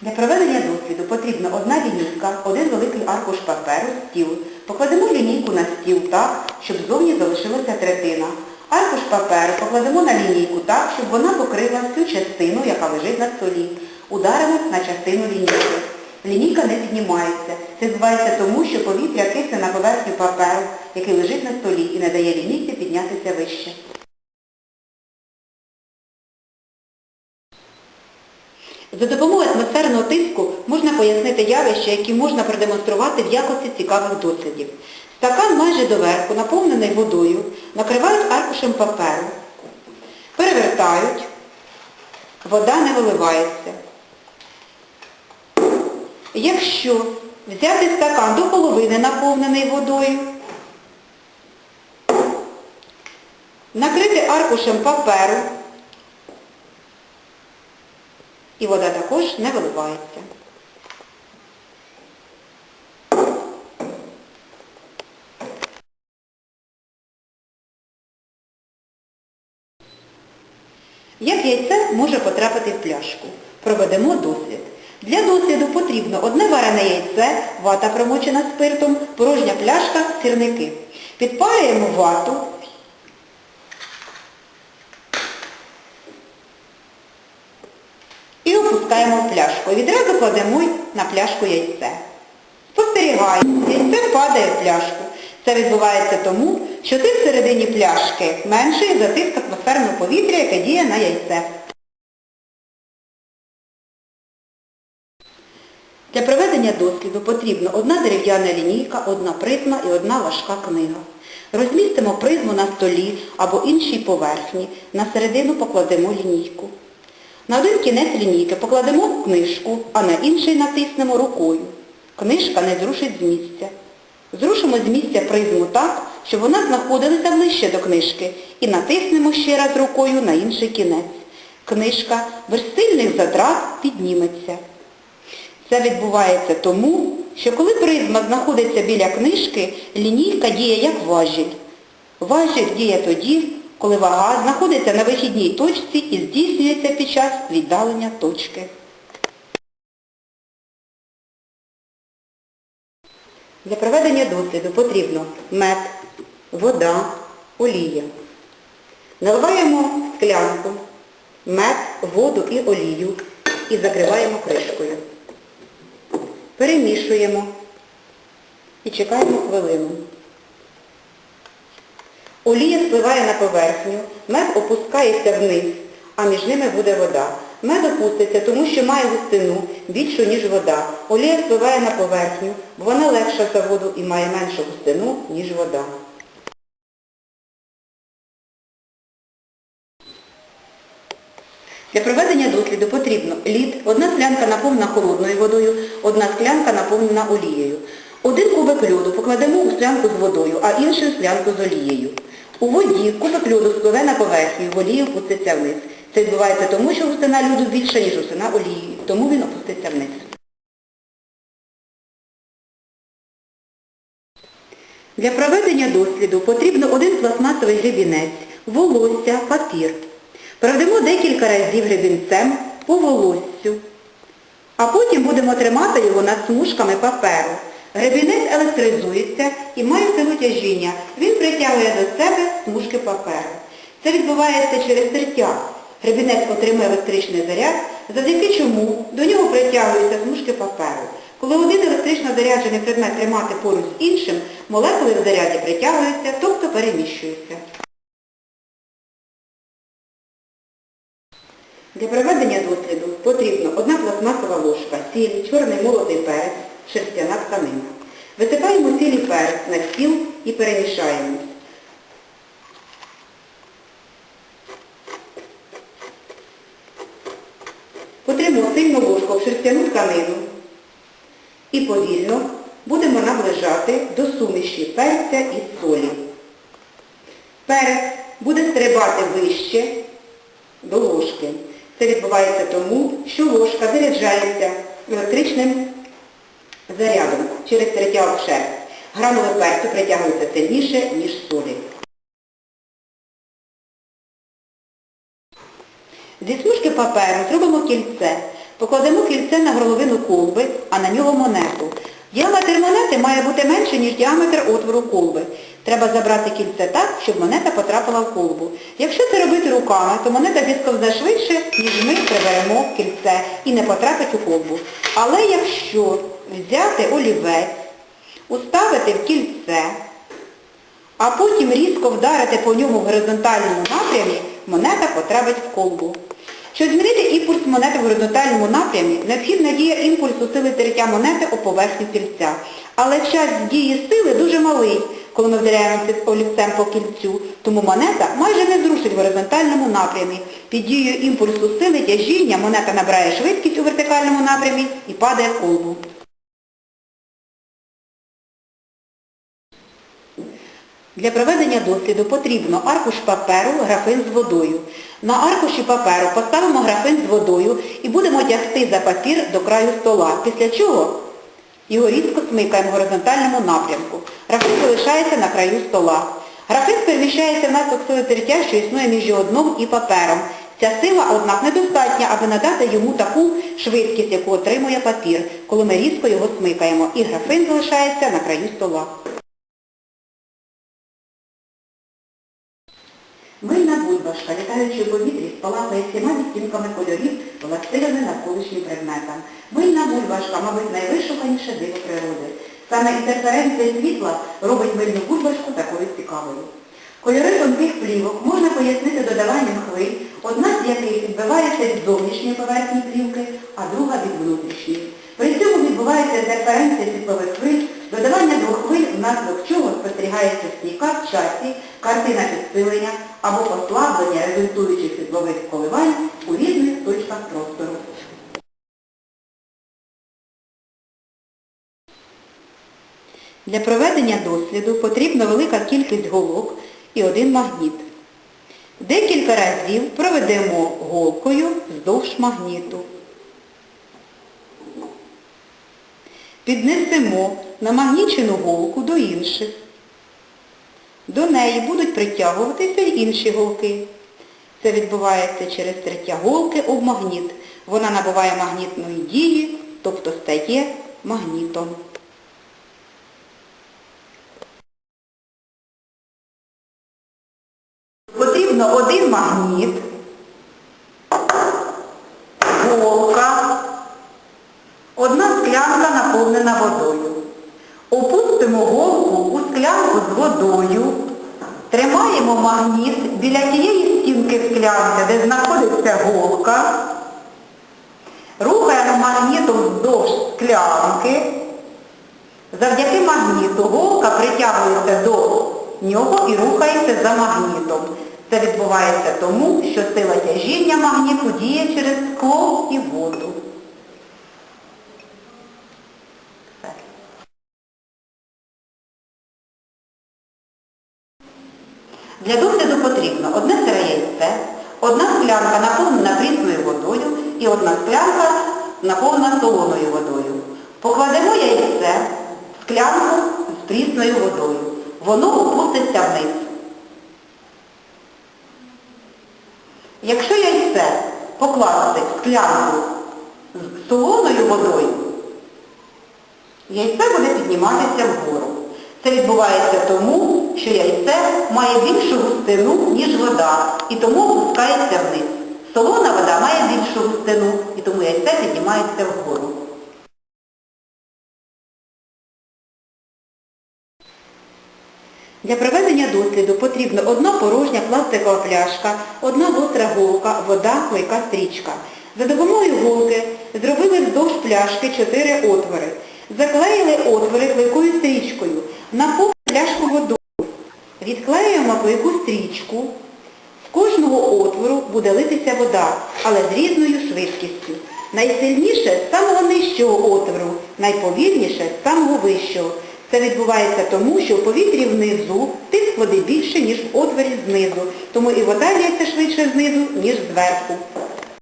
Для проведення досліду потрібна одна лінійка, один великий аркуш паперу, стіл. Покладемо лінійку на стіл так, щоб ззовні залишилася третина. Аркуш паперу покладемо на лінійку так, щоб вона покрила всю частину, яка лежить на столі. Ударимо на частину лінійки. Лінійка не піднімається. Це відбувається тому, що повітря кисне на поверхню паперу, який лежить на столі і не дає лінійці піднятися вище. За допомогою атмосферного тиску можна пояснити явища, які можна продемонструвати в якості цікавих дослідів. Стакан майже доверху, наповнений водою, накривають аркушем паперу, перевертають, вода не виливається. Якщо взяти стакан до половини наповнений водою, накрити аркушем паперу, і вода також не виливається. Як яйце може потрапити в пляшку? Проведемо дослід. Для досліду потрібно одне варене яйце, вата промочена спиртом, порожня пляшка, сірники. Підпалюємо вату, і опускаємо в пляшку. Відразу кладемо на пляшку яйце. Спостерігаємо, яйце падає в пляшку. Це відбувається тому, що тиск всередині пляшки менший за тиск атмосферного повітря, яке діє на яйце. Для проведення досліду потрібна одна дерев'яна лінійка, одна призма і одна важка книга. Розмістимо призму на столі або іншій поверхні, на середину покладемо лінійку. На один кінець лінійки покладемо книжку, а на інший натиснемо рукою. Книжка не зрушить з місця. Зрушимо з місця призму так, щоб вона знаходилася ближче до книжки і натиснемо ще раз рукою на інший кінець. Книжка без сильних затрат підніметься. Це відбувається тому, що коли призма знаходиться біля книжки, лінійка діє як важіль. Важіль діє тоді, коли вага знаходиться на вихідній точці і здійснюється під час віддалення точки. Для проведення досліду потрібно мед, вода, олія. Наливаємо склянку мед, воду і олію і закриваємо кришкою. Перемішуємо і чекаємо хвилину. Олія спливає на поверхню, мед опускається вниз, а між ними буде вода. Мед опуститься, тому що має густину більшу, ніж вода. Олія спливає на поверхню, бо вона легша за воду і має меншу густину, ніж вода. Для проведення досліду потрібно лід, одна склянка наповнена холодною водою, одна склянка наповнена олією. Один кубик льоду покладемо у склянку з водою, а іншу склянку з олією. У воді кубик льоду спливе на поверхню, в олію опуститься вниз. Це відбувається тому, що густина льоду більша, ніж густина олії, тому він опуститься вниз. Для проведення досліду потрібно один пластмасовий гребінець, волосся, папір. Проведемо декілька разів гребінцем по волоссю, а потім будемо тримати його над смужками паперу. Гребінець електризується і має силу тяжіння. Він притягує до себе смужки паперу. Це відбувається через тертя. Гребінець отримує електричний заряд, завдяки чому до нього притягуються смужки паперу. Коли один електрично заряджений предмет тримати поруч з іншим, молекули в заряді притягуються, тобто переміщуються. Для проведення досліду потрібно одна пластмасова ложка, сіль, чорний молотий перець, шерстяна тканина. Висипаємо сіль і перець на стіл і перемішаємо. Потрібно сильну ложку в шерстяну тканину і повільно будемо наближати до суміші перця і солі. Перець буде стрибати вище до ложки. Це відбувається тому, що ложка заряджається електричним зарядом через перетяг шерсть. Гранове перцю притягуються сильніше, ніж солі. Зі смужки паперу зробимо кільце. Покладемо кільце на горловину колби, а на нього монету. Діаметр монети має бути менше, ніж діаметр отвору колби. Треба забрати кільце так, щоб монета потрапила в колбу. Якщо це робити руками, то монета зісковзе швидше, ніж ми приберемо кільце і не потрапить у колбу. Але якщо взяти олівець, уставити в кільце, а потім різко вдарити по ньому в горизонтальному напрямі, монета потрапить в колбу. Щоб змінити імпульс монети в горизонтальному напрямі, необхідна дія імпульсу сили тертя монети у поверхні кільця. Але час дії сили дуже малий, коли ми вдаряємося з олівцем по кільцю, тому монета майже не зрушить в горизонтальному напрямі. Під дією імпульсу сили тяжіння монета набирає швидкість у вертикальному напрямі і падає в колбу. Для проведення досліду потрібно аркуш паперу, графин з водою. На аркуші паперу поставимо графин з водою і будемо тягти за папір до краю стола, після чого його різко смикаємо в горизонтальному напрямку. Графин залишається на краю стола. Графин переміщається внаслідок сили тертя, що існує між його дном і папером. Ця сила, однак, недостатня, аби надати йому таку швидкість, яку отримує папір, коли ми різко його смикаємо, і графин залишається на краю стола. Мильна бульбашка, літаючи в повітрі, спалахує всіма відтінками кольорів, властивими навколишнім предметам. Мильна бульбашка, мабуть, найвишуканіше диво природи. Саме інтерференція світла робить мильну бульбашку такою цікавою. Кольори тонких плівок можна пояснити додаванням хвиль, одна з яких відбивається від зовнішньої поверхні плівки, а друга від внутрішньої. При цьому відбувається інтерференція світлових хвиль, додавання двох хвиль, внаслідок чого спостерігається стійка в часі, картина підсилення або послаблення результуючих світлових коливань у різних точках простору. Для проведення досліду потрібна велика кількість голок і один магніт. Декілька разів проведемо голкою вздовж магніту. Піднесемо намагнічену голку до інших. Неї будуть притягуватися й інші голки. Це відбувається через третя голки об магніт. Вона набуває магнітної дії, тобто стає магнітом. Потрібно один магніт, голка, одна склянка наповнена водою. Опустимо голку у склянку з водою, тримаємо магніт біля тієї стінки склянки, де знаходиться голка, рухаємо магнітом вздовж склянки. Завдяки магніту голка притягується до нього і рухається за магнітом. Це відбувається тому, що сила тяжіння магніту діє через скло і воду. Для досліду потрібно одне сире яйце, одна склянка наповнена прісною водою і одна склянка наповнена солоною водою. Покладемо яйце в склянку з прісною водою. Воно опуститься вниз. Якщо яйце покласти в склянку з солоною водою, яйце буде підніматися вгору. Це відбувається тому, що яйце має більшу густину, ніж вода, і тому опускається вниз. Солона вода має більшу густину, і тому яйце піднімається вгору. Для проведення досліду потрібно одна порожня пластикова пляшка, одна гостра голка, вода, клейка стрічка. За допомогою голки зробили вздовж пляшки чотири отвори. Заклеїли отвори клейкою стрічкою. Наповнили пляшку водою. Відклеюємо клейку стрічку. З кожного отвору буде литися вода, але з різною швидкістю. Найсильніше з самого нижчого отвору, найповільніше з самого вищого. Це відбувається тому, що в повітрі внизу тиск води більше, ніж в отворі знизу. Тому і вода лється швидше знизу, ніж зверху.